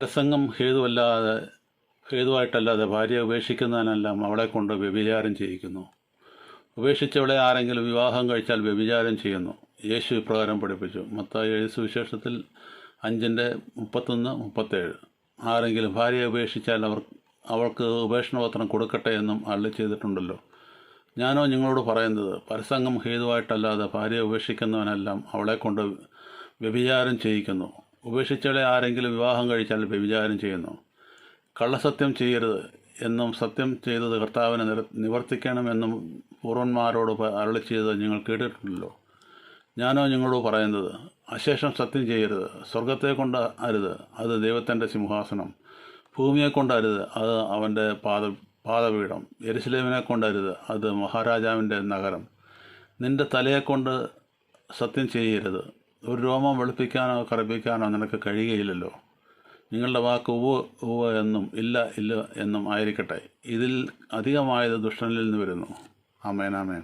പ്രസംഗം ഹേതുവല്ലാതെ ഹേതുവായിട്ടല്ലാതെ ഭാര്യയെ ഉപേക്ഷിക്കുന്നതിനെല്ലാം അവളെ കൊണ്ട് വ്യഭിചാരം ചെയ്യിക്കുന്നു. ഉപേക്ഷിച്ചവളെ ആരെങ്കിലും വിവാഹം കഴിച്ചാൽ വ്യഭിചാരം ചെയ്യുന്നു. യേശു ഇപ്രകാരം പഠിപ്പിച്ചു. മത്തായി എഴുതി സുവിശേഷത്തിൽ അഞ്ചിന്റെ മുപ്പത്തൊന്ന് മുപ്പത്തേഴ്. ആരെങ്കിലും ഭാര്യയെ ഉപേക്ഷിച്ചാൽ അവർ അവൾക്ക് ഉപേക്ഷണപത്രം കൊടുക്കട്ടെ എന്നും അള്ളി ചെയ്തിട്ടുണ്ടല്ലോ. ഞാനോ നിങ്ങളോട് പറയുന്നത് പരസംഗം ഹേതുവായിട്ടല്ലാതെ ഭാര്യയെ ഉപേക്ഷിക്കുന്നവനെല്ലാം അവളെ കൊണ്ട് വ്യഭിചാരം ചെയ്യിക്കുന്നു. ഉപേക്ഷിച്ചവളെ ആരെങ്കിലും വിവാഹം കഴിച്ചാൽ വ്യഭിചാരം ചെയ്യുന്നു. കള്ളസത്യം ചെയ്യരുത് എന്നും സത്യം ചെയ്തത് കർത്താവിനെ നിര നിവർത്തിക്കണമെന്നും പൂർവന്മാരോട് അരളി ചെയ്ത് നിങ്ങൾ കേട്ടിട്ടുണ്ടല്ലോ. ഞാനോ നിങ്ങളോട് പറയുന്നത് അശേഷം സത്യം ചെയ്യരുത് സ്വർഗത്തെ കൊണ്ട് അരുത് അത് ദൈവത്തിന്റെ സിംഹാസനം. ഭൂമിയെ കൊണ്ടരുത് അത് അവന്റെ പാദ പാദപീഠം യെരുസലേമിനെ കൊണ്ടരുത് അത് മഹാരാജാവിന്റെ നഗരം. നിന്റെ തലയെക്കൊണ്ട് സത്യം ചെയ്യരുത്. ഒരു രോമം വെളുപ്പിക്കാനോ കറുപ്പിക്കാനോ നിനക്ക് കഴിയുകയില്ലല്ലോ. നിങ്ങളുടെ വാക്ക് ഉവ് ഉവ് എന്നും ഇല്ല ഇല്ല എന്നും ആയിരിക്കട്ടെ. ഇതിൽ അധികമായത് ദുഷ്ടനിൽ നിന്ന് വരുന്നു. ആമേൻ.